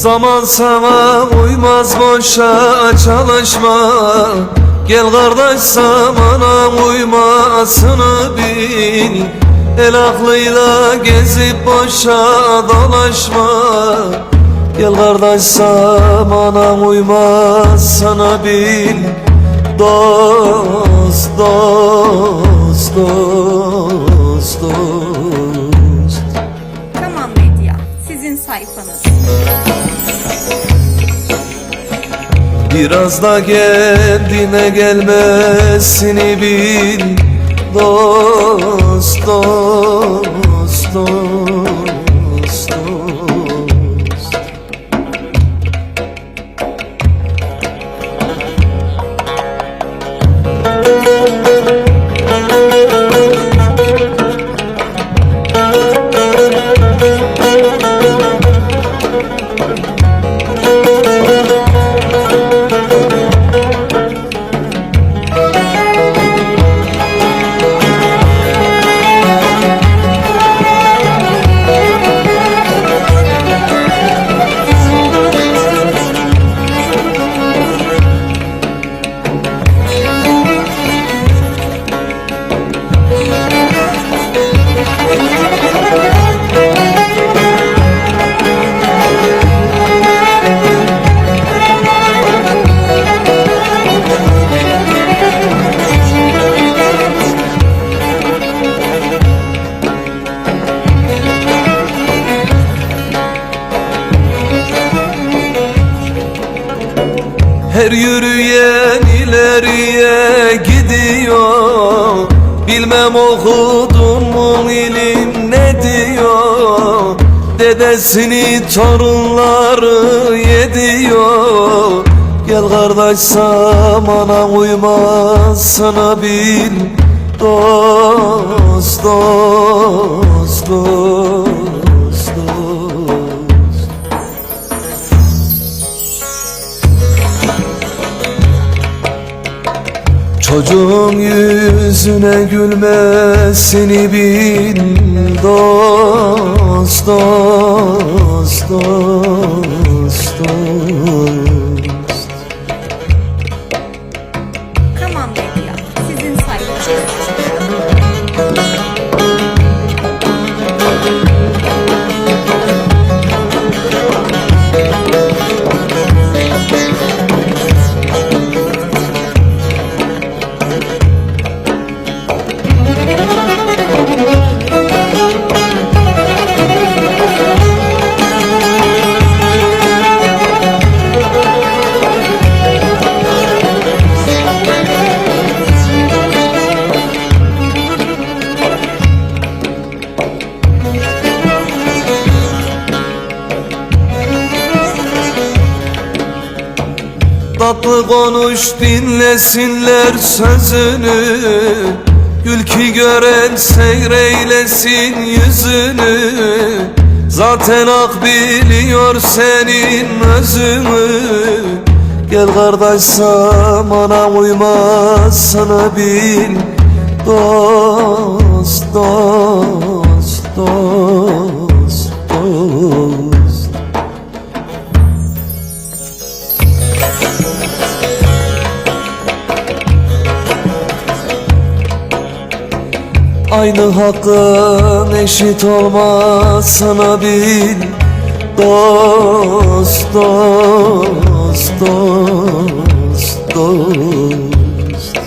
Zaman sana uymaz boşa çalışma. Gel kardeş zamana uymasını bil. El aklıyla gezip boşa dolaşma. Gel kardeş zamana uymaz sana bil. Dost, dost, dost, dost sayfanız. Biraz da kendine gelmesini bil Dost, dost, dost, Her yürüyen ileriye gidiyor. Bilmem okudun mu ilim ne diyor? Dedesini torunları yediyor. Gel kardeş zamana uymazsana bil Dost, dost, dost, Çocuğun yüzüne gülmesini bil Dost, dost, dost, dost Tatlı konuş dinlesinler sözünü. Gül ki gören seyreylesin yüzünü. Zaten ak biliyor senin özünü. Gel kardeş zamana uymaz sana bil. Dost, dost, dost, Aynı hakkın eşit olmaz sana bil Dost, dost, dost, dost.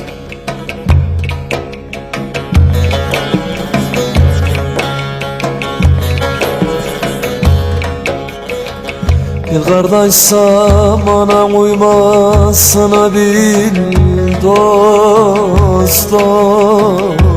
Gel kardeş zamana uymaz sana bil Dost, dost